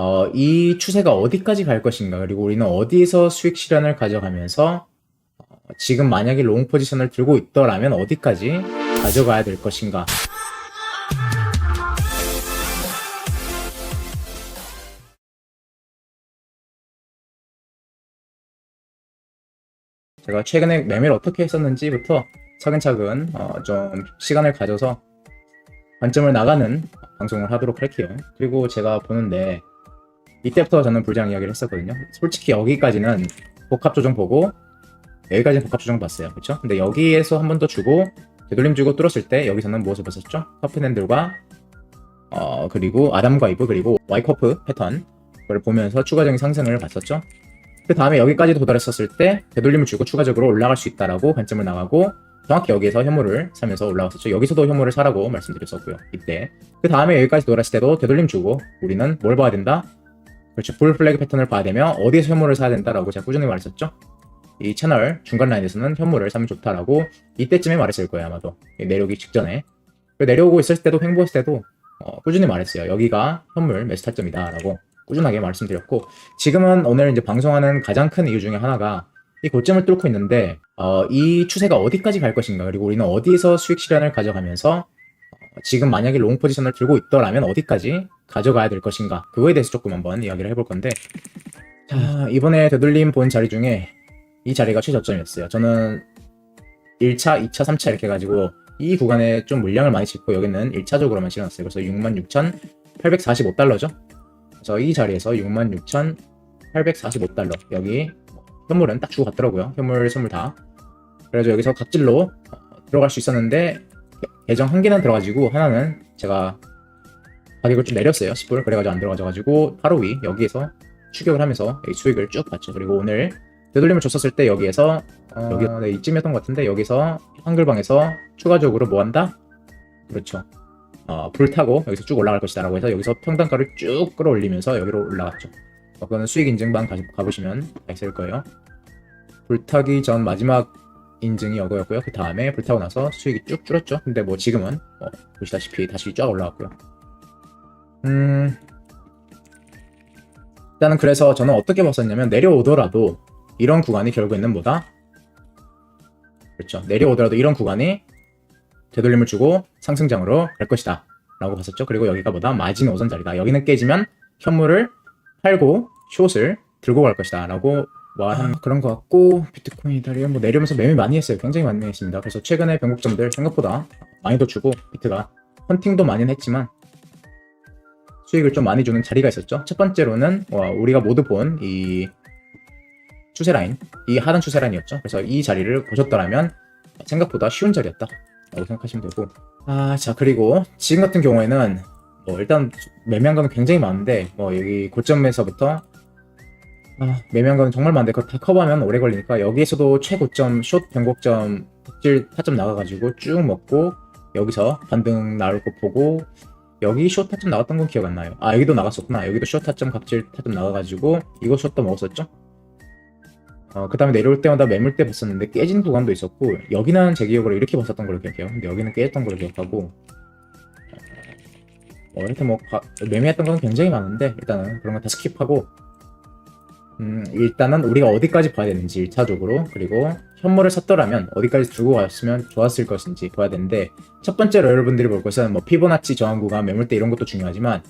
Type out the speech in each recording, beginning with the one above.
어, 이 추세가 어디까지 갈 것인가, 그리고 우리는 어디에서 수익 실현을 가져가면서 어, 지금 만약에 롱 포지션을 들고 있더라면 어디까지 가져가야 될 것인가. 제가 최근에 매매를 어떻게 했었는지부터 차근차근 어, 좀 시간을 가져서 관점을 나가는 방송을 하도록 할게요. 그리고 제가 보는데 이때부터 저는 불장 이야기를 했었거든요. 솔직히 여기까지는 복합 조정 보고 여기까지는 복합 조정 봤어요. 그렇죠? 근데 여기에서 한 번 더 주고 되돌림 주고 뚫었을 때 여기서는 무엇을 봤었죠? 커프핸들과 어 그리고 아담과 이브 그리고 와이커프 패턴 그걸 보면서 추가적인 상승을 봤었죠. 그 다음에 여기까지 도달했었을 때 되돌림을 주고 추가적으로 올라갈 수 있다라고 관점을 나가고 정확히 여기에서 현물을 사면서 올라왔었죠. 여기서도 현물을 사라고 말씀드렸었고요. 이때. 그 다음에 여기까지 돌았을 때도 되돌림 주고 우리는 뭘 봐야 된다? 그렇죠. 풀 플래그 패턴을 봐야 되면 어디에서 현물을 사야 된다라고 제가 꾸준히 말했었죠. 이 채널 중간 라인에서는 현물을 사면 좋다라고 이때쯤에 말했을 거예요. 아마도. 내려오기 직전에. 그 내려오고 있을 때도 횡보했을 때도 어, 꾸준히 말했어요. 여기가 현물 매수 타점이다라고 꾸준하게 말씀드렸고 지금은 오늘 이제 방송하는 가장 큰 이유 중에 하나가 이 고점을 뚫고 있는데 어, 이 추세가 어디까지 갈 것인가 그리고 우리는 어디에서 수익 실현을 가져가면서 어, 지금 만약에 롱 포지션을 들고 있더라면 어디까지 가져가야 될 것인가? 그거에 대해서 조금 한번 이야기를 해볼 건데. 자 이번에 되돌림 본 자리 중에 이 자리가 최저점이었어요. 저는 1차, 2차, 3차 이렇게 해가지고 이 구간에 좀 물량을 많이 싣고 여기는 1차적으로만 실어놨어요. 그래서 66,845달러죠? 그래서 이 자리에서 66,845달러. 여기 현물은 딱 주고 갔더라고요. 현물 선물 다. 그래서 여기서 각질로 어, 들어갈 수 있었는데 계정 한 개는 들어가지고 하나는 제가 가격을 좀 내렸어요. 10불 그래가지고 안 들어가져가지고 하루 위 여기에서 추격을 하면서 이 수익을 쭉 봤죠. 그리고 오늘 되돌림을 줬었을 때 여기에서 어, 여기 네, 이쯤이었던 것 같은데 여기서 한글방에서 추가적으로 뭐 한다? 그렇죠. 어, 불 타고 여기서 쭉 올라갈 것이다 라고 해서 여기서 평단가를 쭉 끌어올리면서 여기로 올라갔죠. 어, 그거는 수익 인증방 가, 가보시면 다 있을 거예요. 불타기 전 마지막 인증이 이거였고요. 그 다음에 불타고 나서 수익이 쭉 줄었죠. 근데 뭐 지금은 어, 보시다시피 다시 쫙 올라왔고요. 음, 일단은 그래서 저는 어떻게 봤었냐면 내려오더라도 이런 구간이 결국에는 뭐다? 그렇죠. 내려오더라도 이런 구간이 되돌림을 주고 상승장으로 갈 것이다. 라고 봤었죠. 그리고 여기가 뭐다? 마진 오선 자리다. 여기는 깨지면 현물을 팔고 숏을 들고 갈 것이다. 라고 말한 그런 것 같고 비트코인 이탈리아 뭐 내려면서 매매 많이 했어요. 굉장히 많이 했습니다. 그래서 최근에 변곡점들 생각보다 많이 더 주고 비트가 헌팅도 많이는 했지만 수익을 좀 많이 주는 자리가 있었죠. 첫 번째로는 와, 우리가 모두 본 이 추세 라인, 이 하단 추세 라인이었죠. 그래서 이 자리를 보셨더라면 생각보다 쉬운 자리였다. 라고 생각하시면 되고 아 자 그리고 지금 같은 경우에는 뭐 일단 매매한 거는 굉장히 많은데 뭐 여기 고점에서부터 아, 거는 정말 많은데 그거 다 커버하면 오래 걸리니까 여기에서도 최고점 숏 변곡점 덕질 타점 나가가지고 쭉 먹고 여기서 반등 나올 거 보고 여기 숏 타점 나갔던 건 기억 안 나요. 아 여기도 나갔었구나. 여기도 숏 타점 각질 타점 나가가지고 이거 숏도 먹었었죠? 어, 그 다음에 내려올 때마다 매물 때 봤었는데 깨진 구간도 있었고 여기는 제 기억으로 이렇게 봤었던 걸로 기억해요. 근데 여기는 깨졌던 걸로 기억하고. 어, 이렇게 뭐 가- 매매했던 건 굉장히 많은데 일단은 그런 거 다 스킵하고 음, 일단은 우리가 어디까지 봐야 되는지 1차적으로 그리고 현물을 샀더라면 어디까지 두고 갔으면 좋았을 것인지 봐야 되는데 첫 번째로 여러분들이 볼 것은 뭐 피보나치 저항 구간 매물대 이런 것도 중요하지만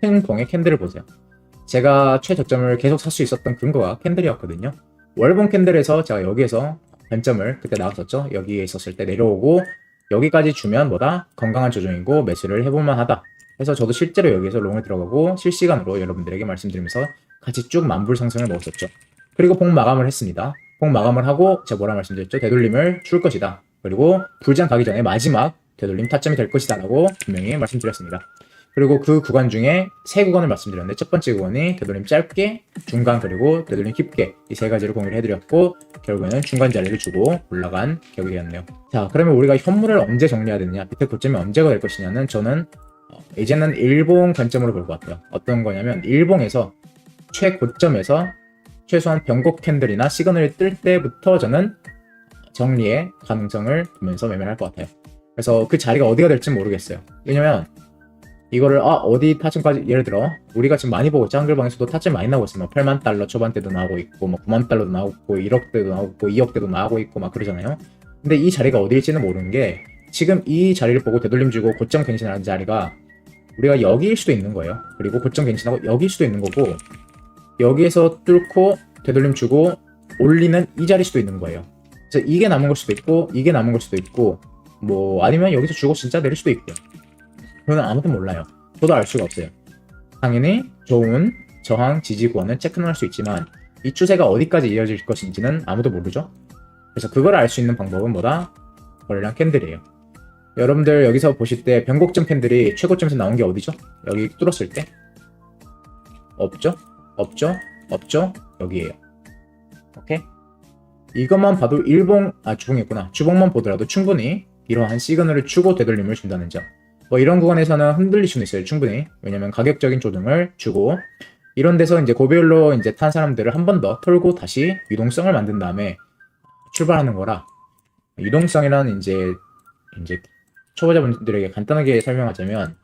큰 봉의 캔들을 보세요. 제가 최저점을 계속 살 수 있었던 근거가 캔들이었거든요. 월봉 캔들에서 제가 여기에서 관점을 그때 나왔었죠. 여기에 있었을 때 내려오고 여기까지 주면 뭐다? 건강한 조정이고 매수를 해볼만 하다. 그래서 저도 실제로 여기에서 롱을 들어가고 실시간으로 여러분들에게 말씀드리면서 같이 쭉 만불 상승을 먹었었죠. 그리고 봉 마감을 했습니다. 봉 마감을 하고 제가 뭐라 말씀드렸죠? 되돌림을 줄 것이다. 그리고 불장 가기 전에 마지막 되돌림 타점이 될 것이다 라고 분명히 말씀드렸습니다. 그리고 그 구간 중에 세 구간을 말씀드렸는데 첫 번째 구간이 되돌림 짧게, 중간 그리고 되돌림 깊게 이 세 가지를 공유를 해드렸고 결국에는 중간 자리를 주고 올라간 격이 되었네요. 자 그러면 우리가 현물을 언제 정리해야 되느냐 밑에 고점이 언제가 될 것이냐는 저는 어, 이제는 일봉 관점으로 볼 것 같아요. 어떤 거냐면 일봉에서 최고점에서 최소한 변곡 캔들이나 시그널이 뜰 때부터 저는 정리의 가능성을 보면서 매매를 할 것 같아요. 그래서 그 자리가 어디가 될지 모르겠어요. 왜냐면 이거를 아 어디 타점까지 예를 들어 우리가 지금 많이 보고 있죠 한글방에서도 타점 많이 나오고 있어요 뭐 8만 달러 초반대도 나오고 있고 뭐 9만 달러도 나오고 있고 1억대도 나오고 있고 2억대도 나오고 있고 막 그러잖아요 근데 이 자리가 어디일지는 모르는 게 지금 이 자리를 보고 되돌림 주고 고점 갱신하는 자리가 우리가 여기일 수도 있는 거예요 그리고 고점 갱신하고 여기일 수도 있는 거고 여기에서 뚫고 되돌림 주고 올리는 이 자리일 수도 있는 거예요. 그래서 이게 남은 걸 수도 있고 이게 남은 걸 수도 있고 뭐 아니면 여기서 주고 진짜 내릴 수도 있고요 그거는 아무도 몰라요. 저도 알 수가 없어요. 당연히 좋은 저항 지지 구간을 체크는 할 수 있지만 이 추세가 어디까지 이어질 것인지는 아무도 모르죠. 그래서 그걸 알 수 있는 방법은 뭐다? 거래량 캔들이에요. 여러분들 여기서 보실 때 변곡점 캔들이 최고점에서 나온 게 어디죠? 여기 뚫었을 때? 없죠? 없죠? 없죠? 여기에요 오케이? 이것만 봐도 일봉 아 주봉이었구나 주봉만 보더라도 충분히 이러한 시그널을 주고 되돌림을 준다는 점. 뭐 이런 구간에서는 흔들릴 수는 있어요 충분히 왜냐면 가격적인 조정을 주고 이런 데서 이제 고배율로 이제 탄 사람들을 한 번 더 털고 다시 유동성을 만든 다음에 출발하는 거라 유동성이란 이제 이제 초보자분들에게 간단하게 설명하자면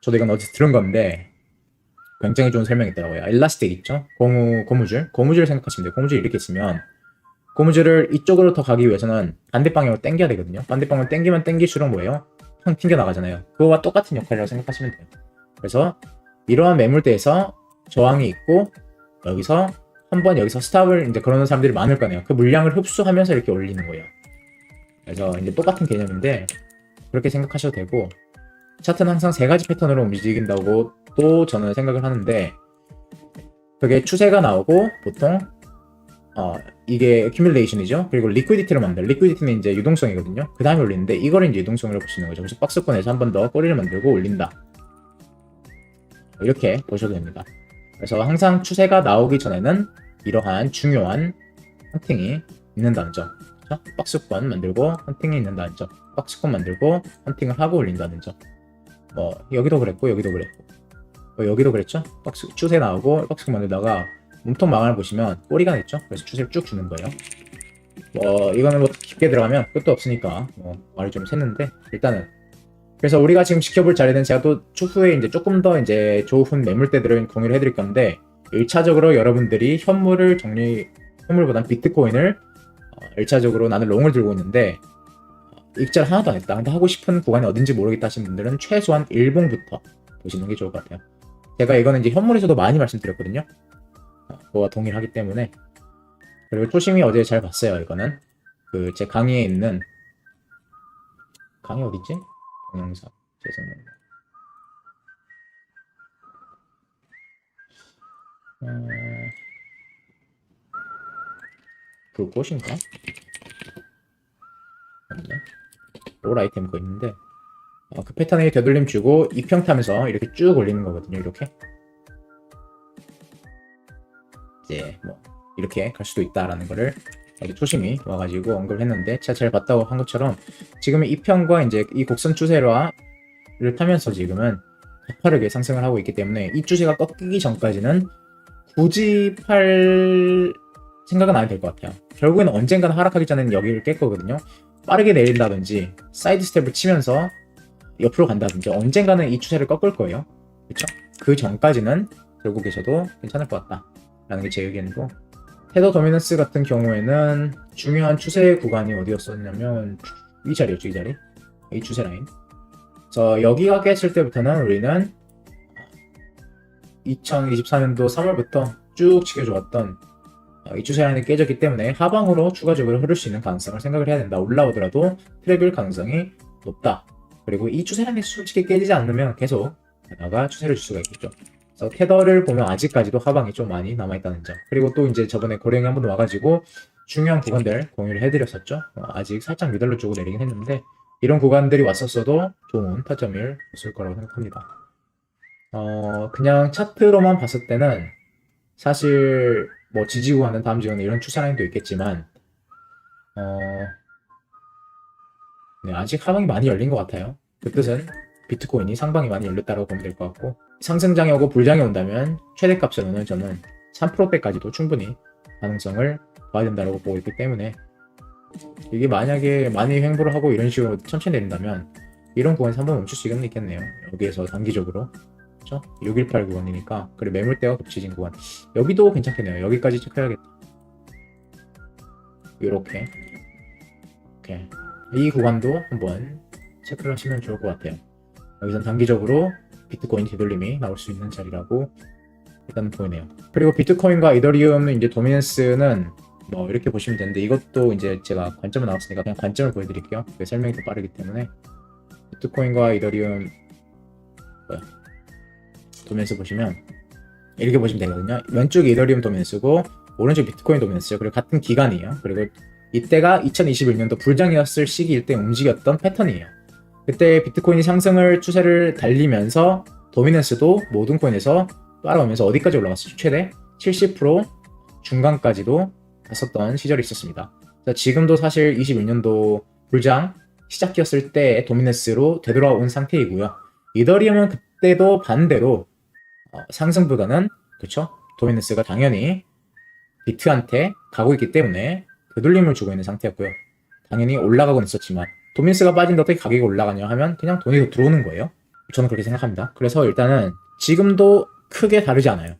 저도 이건 어디서 들은 건데 굉장히 좋은 설명이 있더라고요 엘라스틱 있죠 고무 고무줄 고무줄 생각하시면 돼요 고무줄 이렇게 있으면 고무줄을 이쪽으로 더 가기 위해서는 반대 방향으로 당겨야 되거든요. 반대 방향으로 당기면 당길수록 뭐예요? 형 튕겨 나가잖아요. 그거와 똑같은 역할이라고 생각하시면 돼요. 그래서 이러한 매물대에서 저항이 있고 여기서 한 번 여기서 스탑을 이제 그러는 사람들이 많을 거네요. 그 물량을 흡수하면서 이렇게 올리는 거예요. 그래서 이제 똑같은 개념인데 그렇게 생각하셔도 되고 차트는 항상 세 가지 패턴으로 움직인다고 또 저는 생각을 하는데 그게 추세가 나오고 보통 어, 이게 accumulation이죠. 그리고 liquidity를 만들. liquidity는 이제 유동성이거든요. 그 다음에 올리는데 이거를 이제 유동성으로 보시는 거죠. 그래서 박스권에서 한 번 더 꼬리를 만들고 올린다. 이렇게 보셔도 됩니다. 그래서 항상 추세가 나오기 전에는 이러한 중요한 헌팅이 있는다는 점. 그렇죠? 박스권 만들고 헌팅이 있는다는 점. 박스권 만들고 헌팅을 하고 올린다는 점. 뭐 여기도 그랬고 여기도 그랬고 뭐 여기도 그랬죠. 박스 추세 나오고 박스권 만들다가 몸통 망을 보시면 꼬리가 냈죠. 그래서 추세를 쭉 주는 거예요. 뭐 이거는 뭐 깊게 들어가면 끝도 없으니까 뭐 말을 좀 샜는데 일단은 그래서 우리가 지금 지켜볼 자리는 제가 또 추후에 이제 조금 더 이제 좋은 매물대들을 공유를 해드릴 건데 1차적으로 여러분들이 현물을 정리 현물보단 비트코인을 어, 1차적으로 나는 롱을 들고 있는데 어, 익절 하나도 안 했다. 근데 하고 싶은 구간이 어딘지 모르겠다 하신 분들은 최소한 1봉부터 보시는 게 좋을 것 같아요. 제가 이거는 이제 현물에서도 많이 말씀드렸거든요. 어, 그거와 동일하기 때문에 그리고 초심이 어제 잘 봤어요 이거는 그 제 강의에 있는 강의 어딨지? 동영상 죄송합니다 어... 그것인가? 아니네 롤 아이템 그거 있는데 어, 그 패턴에 되돌림 주고 이평 타면서 이렇게 쭉 올리는 거거든요 이렇게 이제 뭐 이렇게 갈 수도 있다라는 거를 여기 초심이 와가지고 언급을 했는데 제가 잘 봤다고 한 것처럼 지금의 이 편과 이제 이 곡선 추세를 타면서 지금은 가파르게 상승을 하고 있기 때문에 이 추세가 꺾이기 전까지는 굳이 팔 생각은 안 해도 될 것 같아요. 결국에는 언젠가는 하락하기 전에는 여기를 깰 거거든요. 빠르게 내린다든지 사이드 스텝을 치면서 옆으로 간다든지 언젠가는 이 추세를 꺾을 거예요. 그렇죠? 그 전까지는 결국에서도 괜찮을 것 같다. 라는 게 제 의견이고 테더 도미넌스 같은 경우에는 중요한 추세 구간이 어디였었냐면 이 자리였죠 이 자리 이 추세 라인 그래서 여기가 깼을 때부터는 우리는 2024년도 3월부터 쭉 지켜줘왔던 어, 이 추세 라인이 깨졌기 때문에 하방으로 추가적으로 흐를 수 있는 가능성을 생각을 해야 된다 올라오더라도 트래빌 가능성이 높다 그리고 이 추세 라인이 솔직히 깨지지 않으면 계속 나가 추세를 줄 수가 있겠죠 그래서 테더를 보면 아직까지도 하방이 좀 많이 남아있다는 점. 그리고 또 이제 저번에 고령이 한번 와가지고 중요한 구간들 공유를 해드렸었죠. 어, 아직 살짝 미들로 쪽으로 내리긴 했는데 이런 구간들이 왔었어도 좋은 타점일 있을 거라고 생각합니다. 어, 그냥 차트로만 봤을 때는 사실 뭐 지지 구간은 다음 지역은 이런 라인도 있겠지만 어, 네, 아직 하방이 많이 열린 것 같아요. 그 뜻은 비트코인이 상방이 많이 열렸다고 보면 될 것 같고 상승장이 오고 불장이 온다면 최대값으로는 저는 3%대까지도 충분히 가능성을 봐야 된다고 보고 있기 때문에 이게 만약에 많이 횡보를 하고 이런 식으로 천천히 내린다면 이런 구간에서 한번 멈출 수 있겠네요. 여기에서 단기적으로. 그렇죠? 618 구간이니까 그리고 매물대가 겹치진 구간. 여기도 괜찮겠네요. 여기까지 체크해야겠다. 이렇게. 이렇게. 이 구간도 한번 체크를 하시면 좋을 것 같아요. 여기선 단기적으로 비트코인 되돌림이 나올 수 있는 자리라고 일단 보이네요. 그리고 비트코인과 이더리움은 이제 도미넌스는 뭐 이렇게 보시면 되는데 이것도 이제 제가 관점을 나왔으니까 그냥 관점을 보여드릴게요. 그게 설명이 더 빠르기 때문에 비트코인과 이더리움 뭐야 도면스 보시면 이렇게 보시면 되거든요. 왼쪽이 이더리움 도면스고 오른쪽 비트코인 도면스 그리고 같은 기간이에요. 그리고 이때가 2021년도 불장이었을 시기일 때 움직였던 패턴이에요. 그때 비트코인이 상승을 추세를 달리면서 도미넌스도 모든 코인에서 따라오면서 어디까지 올라갔었죠? 최대 70% 중간까지도 갔었던 시절이 있었습니다. 지금도 사실 21년도 불장 시작이었을 때 도미넌스로 되돌아온 상태이고요. 이더리움은 그때도 반대로 어, 상승보다는 그렇죠? 도미넌스가 당연히 비트한테 가고 있기 때문에 되돌림을 주고 있는 상태였고요. 당연히 올라가곤 있었지만 도미넌스가 빠진다 어떻게 가격이 올라가냐 하면 그냥 돈이 더 들어오는 거예요. 저는 그렇게 생각합니다. 그래서 일단은 지금도 크게 다르지 않아요.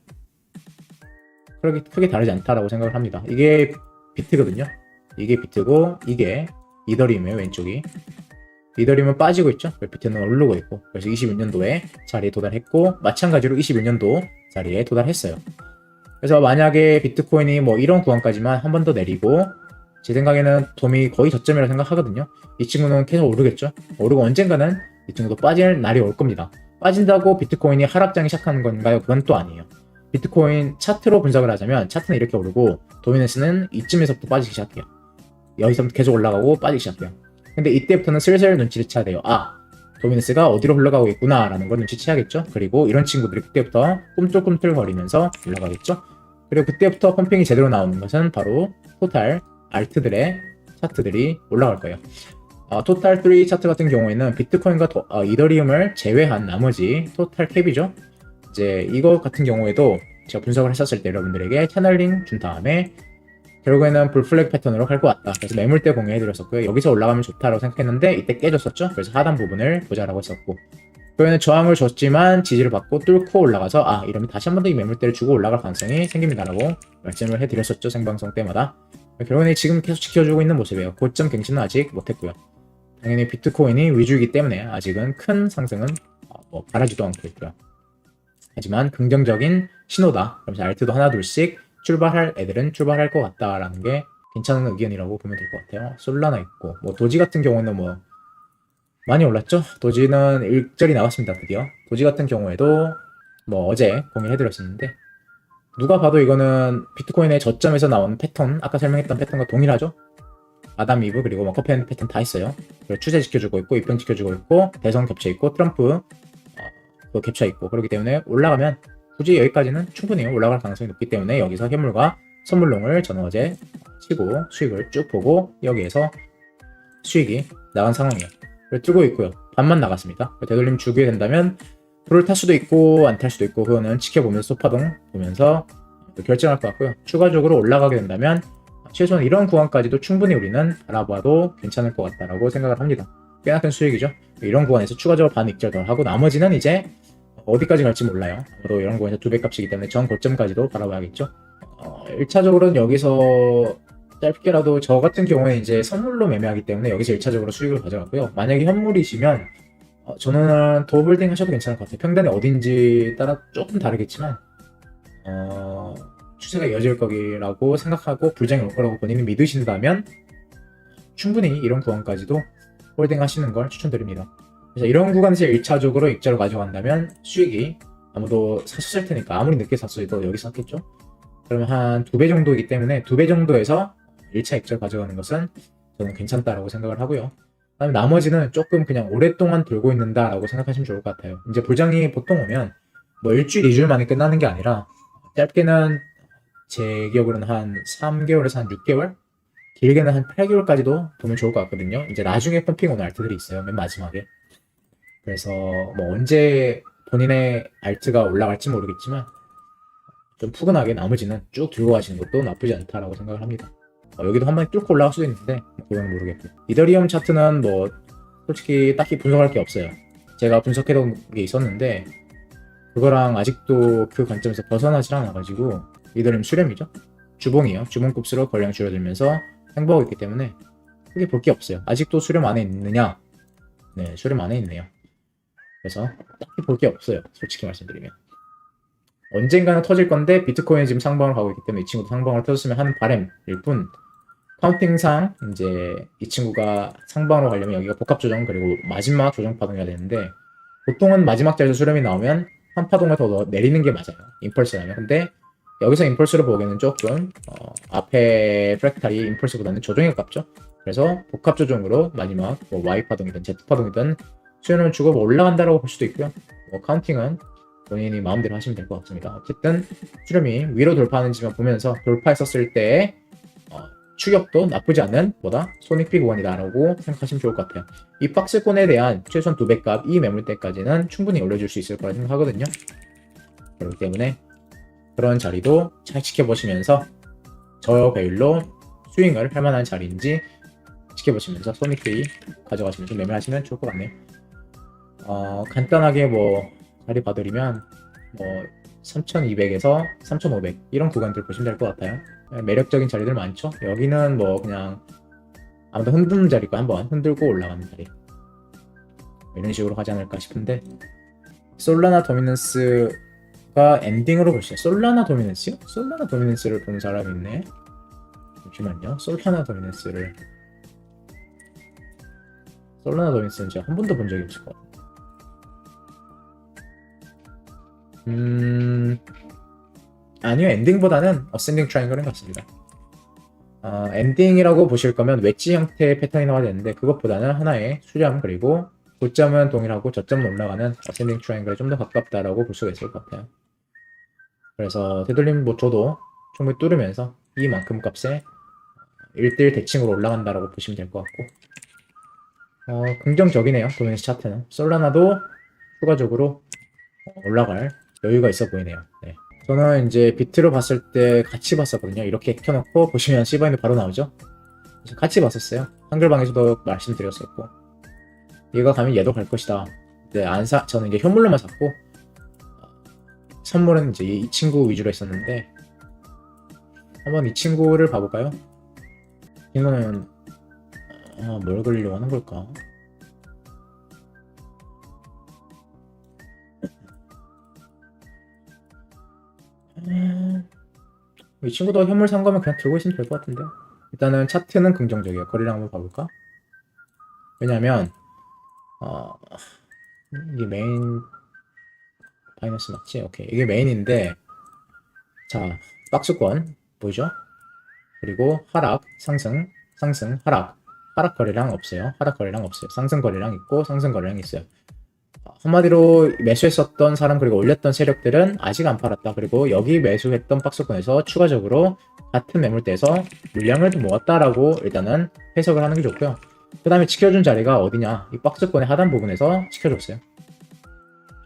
그렇게 크게 다르지 않다라고 생각을 합니다. 이게 비트거든요. 이게 비트고 이게 이더리움의 왼쪽이 이더리움은 빠지고 있죠. 비트는 오르고 있고 그래서 21년도에 자리에 도달했고 마찬가지로 21년도 자리에 도달했어요. 그래서 만약에 비트코인이 뭐 이런 구간까지만 한 번 더 내리고 제 생각에는 돔이 거의 저점이라고 생각하거든요. 이 친구는 계속 오르겠죠. 오르고 언젠가는 이 친구도 빠질 날이 올 겁니다. 빠진다고 비트코인이 하락장이 시작하는 건가요? 그건 또 아니에요. 비트코인 차트로 분석을 하자면 차트는 이렇게 오르고 도미넌스는 이쯤에서부터 빠지기 시작해요. 여기서부터 계속 올라가고 빠지기 시작해요. 근데 이때부터는 슬슬 눈치를 채야 돼요. 아, 도미넌스가 어디로 흘러가고 있구나라는 걸 눈치채야겠죠. 그리고 이런 친구들이 그때부터 꿈틀꿈틀거리면서 올라가겠죠. 그리고 그때부터 펌핑이 제대로 나오는 것은 바로 토탈 알트들의 차트들이 올라갈 거예요. 어, 토탈 3 차트 같은 경우에는 비트코인과 도, 어, 이더리움을 제외한 나머지 토탈 캡이죠. 이제 이거 같은 경우에도 제가 분석을 했었을 때 여러분들에게 채널링 준 다음에 결국에는 불플렉 패턴으로 갈것 같다. 그래서 매물대 공유해드렸었고요. 여기서 올라가면 좋다라고 생각했는데 이때 깨졌었죠. 그래서 하단 부분을 보자라고 했었고 그거에는 저항을 줬지만 지지를 받고 뚫고 올라가서 아 이러면 다시 한 번 더 이 매물대를 주고 올라갈 가능성이 생깁니다라고 말씀을 해드렸었죠. 생방송 때마다 결국에는 지금 계속 지켜주고 있는 모습이에요. 고점 갱신은 아직 못했고요. 당연히 비트코인이 위주이기 때문에 아직은 큰 상승은 어, 뭐 바라지도 않고 있고요. 하지만 긍정적인 신호다. 그러면서 알트도 하나 둘씩 출발할 애들은 출발할 것 같다라는 게 괜찮은 의견이라고 보면 될 것 같아요. 솔라나 있고 뭐 도지 같은 경우는 뭐 많이 올랐죠. 도지는 일절이 나왔습니다. 드디어 도지 같은 경우에도 뭐 어제 공유해드렸었는데 누가 봐도 이거는 비트코인의 저점에서 나온 패턴 아까 설명했던 패턴과 동일하죠. 아담 이브 그리고 뭐 커피앤 패턴 다 있어요. 그리고 추세 지켜주고 있고 입평 지켜주고 있고 대선 겹쳐 있고 트럼프 어, 그 겹쳐 있고 그렇기 때문에 올라가면 굳이 여기까지는 충분히 올라갈 가능성이 높기 때문에 여기서 현물과 선물롱을 저는 어제 치고 수익을 쭉 보고 여기에서 수익이 나간 상황이에요. 뜨고 있고요. 반만 나갔습니다. 되돌림 주게 된다면 불을 탈 수도 있고 안 탈 수도 있고 그거는 지켜보면서 소파동 보면서 결정할 것 같고요. 추가적으로 올라가게 된다면 최소한 이런 구간까지도 충분히 우리는 알아봐도 괜찮을 것 같다라고 생각을 합니다. 꽤나 큰 수익이죠. 이런 구간에서 추가적으로 반 익절 더 하고 나머지는 이제 어디까지 갈지 몰라요. 아무도 이런 구간에서 두 배 값이기 때문에 전 고점까지도 바라봐야겠죠. 어, 1차적으로는 여기서 짧게라도 저 같은 경우에 이제 선물로 매매하기 때문에 여기서 1차적으로 수익을 가져가고요. 만약에 현물이시면 어, 저는 도블딩 하셔도 괜찮을 것 같아요. 평단이 어딘지 따라 조금 다르겠지만 어, 추세가 이어질 거라고 생각하고 불장이 올 거라고 본인이 믿으신다면 충분히 이런 구간까지도 홀딩 하시는 걸 추천드립니다. 그래서 이런 구간에서 1차적으로 익자로 가져간다면 수익이 아무도 샀을 테니까 아무리 늦게 샀어도 여기 샀겠죠? 그러면 한 두 배 정도이기 때문에 두 배 정도에서 1차 익절 가져가는 것은 저는 괜찮다라고 생각을 하고요. 그다음에 나머지는 조금 그냥 오랫동안 들고 있는다라고 생각하시면 좋을 것 같아요. 이제 불장이 보통 오면 뭐 일주일, 이주일 만에 끝나는 게 아니라 짧게는 제 기억으로는 한 3개월에서 한 6개월? 길게는 한 8개월까지도 보면 좋을 것 같거든요. 이제 나중에 펌핑 오는 알트들이 있어요. 맨 마지막에. 그래서 뭐 언제 본인의 알트가 올라갈지 모르겠지만 좀 푸근하게 나머지는 쭉 들고 가시는 것도 나쁘지 않다라고 생각을 합니다. 어, 여기도 한 번에 뚫고 올라갈 수도 있는데 뭐 그건 모르겠고 이더리움 차트는 뭐 솔직히 딱히 분석할 게 없어요. 제가 분석해둔 게 있었는데 그거랑 아직도 그 관점에서 벗어나질 않아가지고 이들은 수렴이죠. 주봉이에요. 주봉급수로 거래량 줄어들면서 행보하고 있기 때문에 크게 볼 게 없어요. 아직도 수렴 안에 있느냐? 네, 수렴 안에 있네요. 그래서 딱히 볼 게 없어요. 솔직히 말씀드리면. 언젠가는 터질 건데 비트코인이 지금 상방을 가고 있기 때문에 이 친구도 상방을 터졌으면 하는 바람일 뿐 카운팅상 이제 이 친구가 상방으로 가려면 여기가 복합 조정 그리고 마지막 조정 파동이어야 되는데 보통은 마지막 자리에서 수렴이 나오면 한 파동을 더 넣- 내리는 게 맞아요. 임펄스라면. 근데 여기서 임펄스를 보기에는 조금 어, 앞에 프랙탈이 임펄스보다는 조정에 가깝죠. 그래서 복합 조정으로 마지막 뭐 Y 파동이든 Z 파동이든 수렴을 주고 뭐 올라간다라고 볼 수도 있고요. 뭐 카운팅은 본인이 마음대로 하시면 될 것 같습니다. 어쨌든 수렴이 위로 돌파하는지만 보면서 돌파했었을 때 어, 추격도 나쁘지 않은 보다 손익비 구간이다라고 생각하시면 좋을 것 같아요. 이 박스권에 대한 최소한 두 배값 이 매물대까지는 충분히 올려줄 수 있을 거라 생각하거든요. 그렇기 때문에 그런 자리도 잘 지켜보시면서 저 배율로 스윙을 할 만한 자리인지 지켜보시면서 손익비 가져가시면서 매매하시면 좋을 것 같네요. 어, 간단하게 뭐 자리 봐드리면 뭐 3200에서 3500 이런 구간들 보시면 될 것 같아요. 매력적인 자리들 많죠. 여기는 뭐 그냥 아무튼 흔드는 자리고 한번 흔들고 올라가는 자리 이런 식으로 하지 않을까 싶은데 솔라나 도미넌스가 엔딩으로 볼시요 솔라나 도미넌스요? 솔라나 도미넌스를 본 사람이 있네. 잠시만요. 솔라나 도미넌스를 솔라나 도미넌스는 제가 한 번도 본 적이 없을 것 같아요. 음 아니요 엔딩보다는 어센딩 트라이앵글인 것 같습니다. 어, 엔딩이라고 보실 거면 웨지 형태의 패턴이 나와야 되는데 그것보다는 하나의 수렴 그리고 고점은 동일하고 저점은 올라가는 어센딩 트라이앵글에 좀 더 가깝다라고 볼 수가 있을 것 같아요. 그래서 되돌림 뭐 저도 충분히 뚫으면서 이만큼 값에 1대1 대칭으로 올라간다라고 보시면 될 것 같고 어, 긍정적이네요 도미니스 차트는 솔라나도 추가적으로 올라갈 여유가 있어 보이네요. 네. 저는 이제 비트로 봤을 때 같이 봤었거든요. 이렇게 켜놓고 보시면 시바인이 바로 나오죠. 같이 봤었어요. 한글방에서도 말씀드렸었고 얘가 가면 얘도 갈 것이다. 근데 안 사, 저는 이제 현물로만 샀고 어, 선물은 이제 이 친구 위주로 했었는데 한번 이 친구를 봐볼까요? 이거는 어, 뭘 그리려고 하는 걸까? 음, 이 친구도 현물 산 거면 그냥 들고 있으면 될 것 같은데. 일단은 차트는 긍정적이에요. 거리랑 한번 봐볼까? 왜냐면, 어, 이게 메인, 바이너스 맞지? 오케이. 이게 메인인데, 자, 박스권, 보이죠? 그리고 하락, 상승, 상승, 하락. 하락 거래량 없어요. 하락 거래량 없어요. 상승 거래량 있고, 상승 거래량 있어요. 한마디로 매수했었던 사람 그리고 올렸던 세력들은 아직 안 팔았다. 그리고 여기 매수했던 박스권에서 추가적으로 같은 매물대에서 물량을 좀 모았다라고 일단은 해석을 하는 게 좋고요. 그 다음에 지켜준 자리가 어디냐? 이 박스권의 하단 부분에서 지켜줬어요.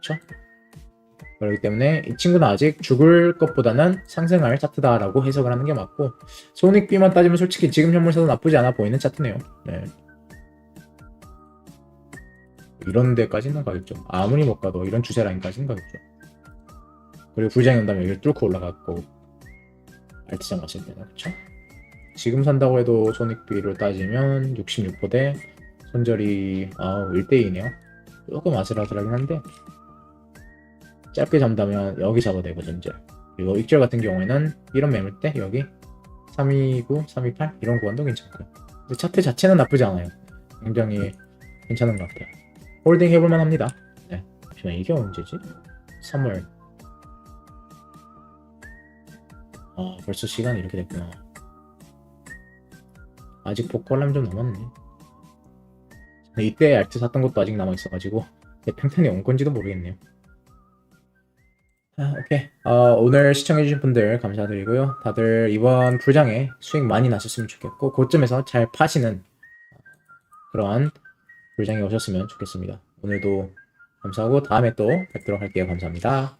그렇죠? 그렇기 때문에 이 친구는 아직 죽을 것보다는 상승할 차트다라고 해석을 하는 게 맞고 손익비만 따지면 솔직히 지금 현물사도 나쁘지 않아 보이는 차트네요. 네. 이런 데까지는 가겠죠. 아무리 못 가도 이런 주세 라인까지는 가겠죠. 그리고 불장이 온다면 여기를 뚫고 올라갔고 알트장 갔을 때는 그쵸? 지금 산다고 해도 손익비를 따지면 66%대 손절이 아 1대2네요. 조금 아슬아슬하긴 한데 짧게 잡다면 여기 잡아도 되고 손절 그리고 익절 같은 경우에는 이런 매물대 여기 329, 328 이런 구간도 괜찮고요. 근데 차트 자체는 나쁘지 않아요. 굉장히 괜찮은 것 같아요. 홀딩 해볼만 합니다. 네. 잠시만, 이게 언제지? 3월. 아, 벌써 시간이 이렇게 됐구나. 아직 복구하려면 좀 남았네. 이때 알트 샀던 것도 아직 남아있어가지고, 내 평탄이 온 건지도 모르겠네요. 아, 오케이. 어, 오늘 시청해주신 분들 감사드리고요. 다들 이번 불장에 수익 많이 나셨으면 좋겠고, 고점에서 잘 파시는 그러한 불장에 오셨으면 좋겠습니다. 오늘도 감사하고 다음에 또 뵙도록 할게요. 감사합니다.